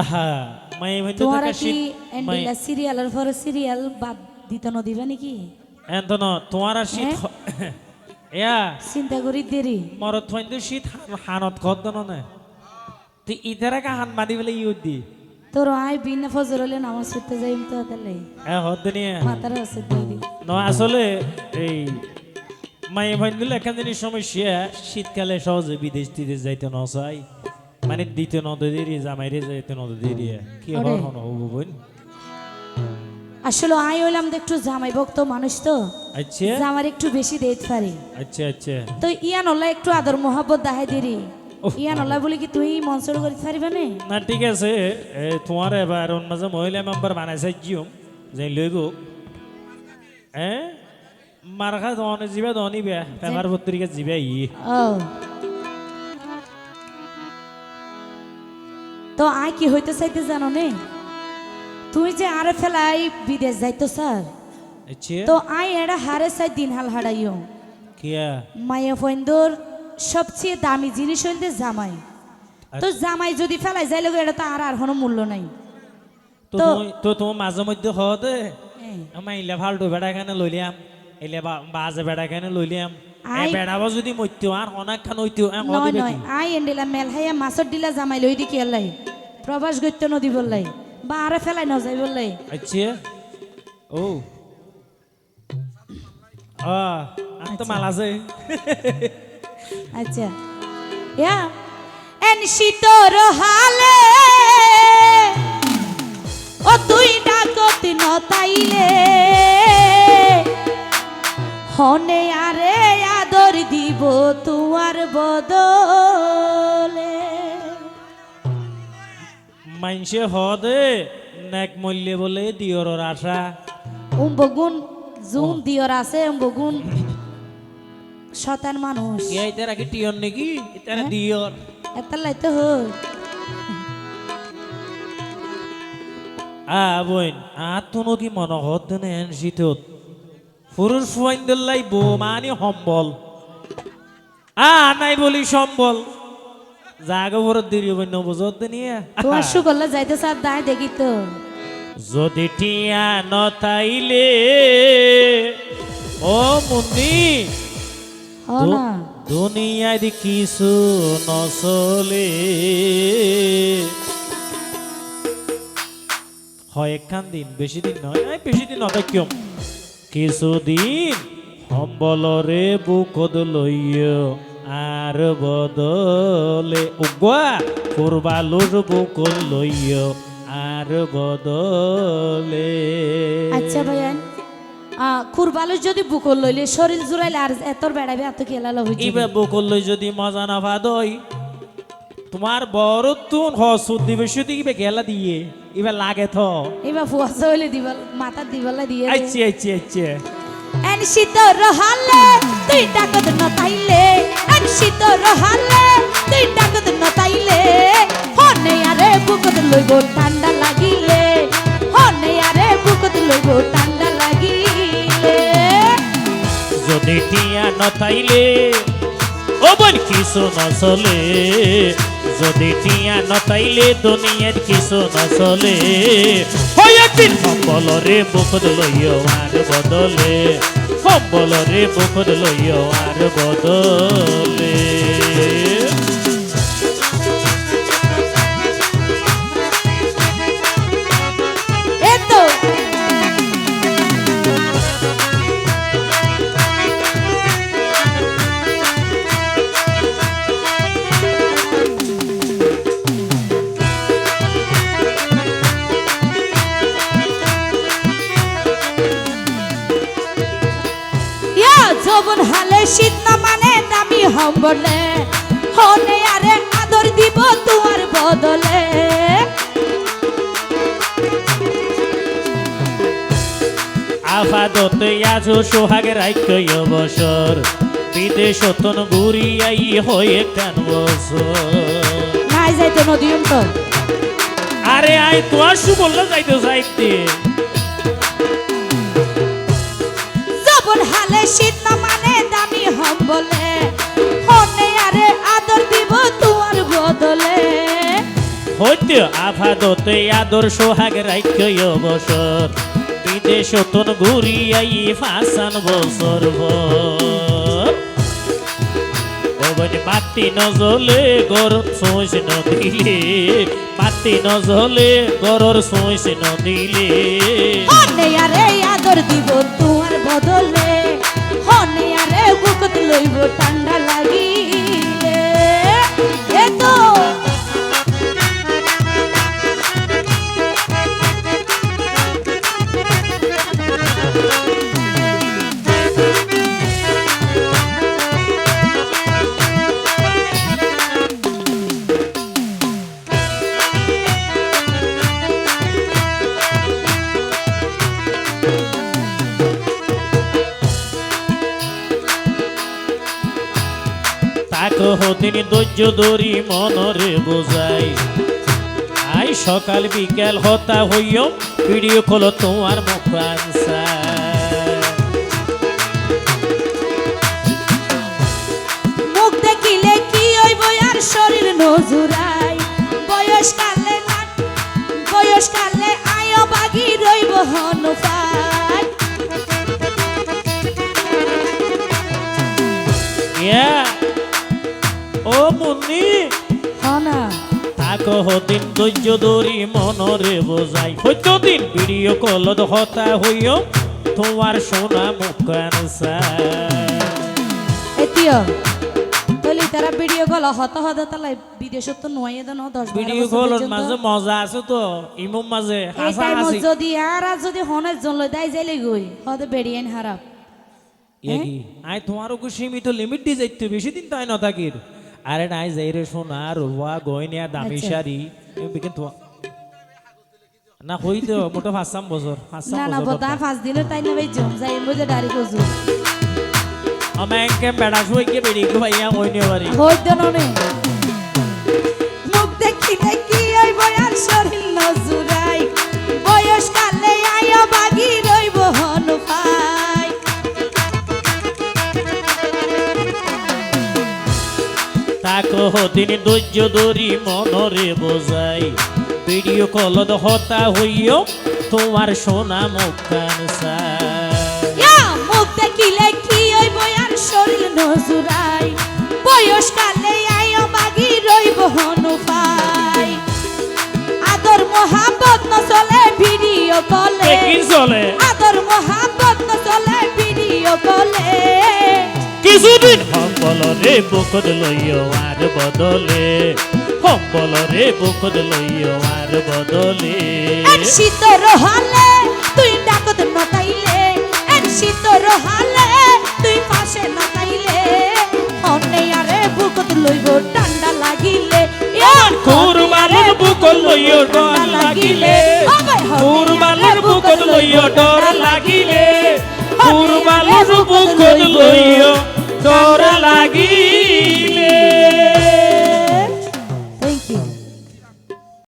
আহা মাই ভাই তো তোমারা থাকা কি শীত মাই এন্ডিলা সিরিয়ালের পরে সিরিয়াল বাদ দিত ন দিবা নাকি? এন্তন তোমার শীত হ্যাঁ? এয়া চিন্তা করি দেরি। মরত ফাইন্দু শীত হানত দন না তুই কা হান মাদি বলে ইউদ দি। তোর আয় বিনা ফজর হলে নামাজ পড়তে যাইম তো তাহলে। এ হদ নিয়ে মাতার আছে দিদি ন আসলে এই মাই ভাইন্দুল এখান জিনিস সমস্যা শীতকালে সহজে বিদেশ টিদেশ যাইতে ন চাই মানে দিতে ন দেরি জামাইরে যাইতে ন দেরি কি। হর হন হব বোন আসলে আয় হইলাম একটু জামাই ভক্ত মানুষ তো। আচ্ছা। জামার একটু বেশি দেইতে পারি। আচ্ছা আচ্ছা। তো ইয়ান হল্লা একটু আদর মোহাব্বত দেখাই দেরি। ইয়ান হল্লা বলি কি তুই মঞ্চর করতে পারিবা না? না ঠিক আছে। এ, তোমার এবার অন্য মাঝে মহিলা মেম্বার বানাই চাইছিও যে লই গো। এ? মার্কা দন জিবা দনি বে পেপার পত্রিকা জিবা ই ও। তো আয় কি হইতে চাইতে জানো নে? তুই যে আরে ফেলাই বিদেশ যাইতো স্যার। আচ্ছা তো আয় এরা হারে চাই দিন হাল হারাইও। মাইয়া ফইন্দর সবচেয়ে দামি জিনিস হইতে জামাই। তো জামাই যদি ফেলাই যাইলে এটা তো আর আর কোনো মূল্য নাই। তো তো- মাঝে মধ্যে হতে হ্যাঁ। আমার ইলে ফাল্টু বেড়া কেন লইলিয়াম ইলে বাজে বেড়া কেন লইলিয়াম। এ আই- বেড়াবো যদি মরতেও আর অনেক খান হইতেও এ নয় নয় আই এন্ডিলা মেল হাইয়া মাছর দিলা জামাই লই দি কি আল্লাই। প্রবাস গত্য নদী বললাই বা আরে ফেলাই নজাই বললাই। আচ্ছা। ও আ আমি তো মাল আছে। আচ্ছা। ইয়া এন শীতর হালে ও তুই ডাকত তুয়ার বদলে। মাইনসে হদে নেক মূল্যে বলে দিয়র আশা। উম্বগুন জুন দিয়র আছে উম্বগুন। শতান মানুষ। কি আইতে রাখি টিয়র নাকি? এটা দিয়র। এতার লাইতে হই আ বইন আ তুনো কি মন হদ নে এন শীতত পুরুষ ফুয়াইন্দলাই বো মানি সম্বল আ নাই বলি সম্বল। জাগো বড় দেরি বইন বুঝত নিয়ে। তোমার সুগল্লা যাইতে স্যার দায় দেখি তো। যদি টিয়া নতাইলে ও মুন্নি হ না। দুনিয়ায় কিছু নচলে। হয় একখান দিন বেশি দিন নয় বেশি দিন কিয়ম কিছুদিন সম্বলরে বুকদ লইয় আর বদলে উগুয়া কুরবালুর বুকদ লইয় আর বদলে। আচ্ছা ভাইয়ান কুরবালুর যদি বুকল লইলে শরীর জুড়াইলে আর এতর বেড়াবে এত খেলালো হইছে ইবে বকললৈ যদি মজা না ভাদই তোমার বড় তুন হ সুদি বেশি দিবে গেলা দিয়ে ইবে লাগে থ। এবার ফুয়াশা হইলে দিবাল মাথা দিবালা দিয়ে। আচ্ছা আচ্ছা আচ্ছা এন শীতর হালে তুই ডাকত নতাইলে এন শীতর হালে তুই ডাকত নতাইলে হনে আরে বুকত লইব ঠান্ডা লাগিলে হনে আরে বুকত লইব ঠান্ডা লাগিলে। যদি টিয়া নথাইলে ও বোন কিছু নচলে, যদি টিয়া নতাইলে দুনিয়ার কিছু নচলে, হয় একদিন সম্বলরে মুখত লইয় আর বদলে। সম্বলরে মুখত লইয় আর বদলে। শীত না মানে দামি হম্বলে। হনে আরে আদর দিব তোমার বদলে। আফাদতে আছো সোহাগে রাইক্য বছর বিদেশতন ঘুরি আই হয়ে কান বছর। নাই যাইতে নদীম তো আরে আই তো আসু বললে যাইতে যাইতে। যৌবন হালে শীত না হম্বলে হনে আরে আদর দিব তোমার বদলে। হইত আফাদতে আদর সোহাগ রাখ্য অবসর বিদেশ তন ঘুরিয়াই ফাঁসান বছর ভর। ওবনে বাতি নজলে গরম সোঁস নদিলে। বাতি নজলে গরর সোঁস নদিলে। আরে আদর দিব তোমার ঠান্ডা হতিনি ধৈর্য ধরি মনরে বোঝাই। আই সকাল বিকাল হতা হইও ভিডিও কল তোমার মুখ আনসার। মুখ দেখিলে কি হইব আর শরীর নজুরাই। বয়স কালে বয়স কালে আয় বাগি রইব হনুফাই ও মুন্নি হনা তাক হতিন ধৈর্য ধরি মনরে বোঝাই। হইতো দিন ভিডিও কলত হতা হইও তোমার সোনা মুখ আনসার। এতিও তারা ভিডিও কল হত হত তালাই বিদেশ তো নয় দেন দশ ভিডিও বছর মাঝে মজা আছে তো ইমুম মাঝে হাসা হাসি। যদি আর আর যদি হনের জন লই দাই যাইলে গই হদে বেরিয়েন হারাপ ইয়ে আই সীমিত লিমিট দিয়ে যাইতে বেশি দিন তাই না থাকির আরে নাই যাই রে সোনা রোয়া গয়নিয়া দামি আচ্ছা। শাড়ি কিন্তু না হই তো মোটা পাঁচাম বছর পাঁচাম না না বছর বতা পাঁচ দিনের তাই না ভাই জম যাই ডারি কজু একে বেড়া শুয়ে বেড়ি বেরিয়ে গো ভাইয়া গয়নি বাড়ি। হই নে। তাকো হদিন ধৈর্য ধরি মনরে বোঝাই। ভিডিও কলত হতা হইও তোমার সোনা মুখ কানসার মুখ দেখিলে কি ওই শরীর নজুরাই? আয় বাগি রইব হনু ভাই আদর মোহাম্মত ন চলে ভিডিও কলে। কি চলে? আদর মোহাম্মত ন চলে ভিডিও কলে। কিছুদিন সম্বলরে বুকত লইও আর বদলে। সম্বলরে বুকত লইও আর বদলে। এক শীতর হালে তুই ডাকত নতাইলে এক শীতর হালে তুই পাশে নতাইলে অনে আরে বুকত লইব ঠান্ডা লাগিলে। কুরবানের বুকত লইও ডর লাগিলে। কুরবানের বুকত লইও ডর লাগিলে। কুরবানের বুকত লইও ডর লাগিলে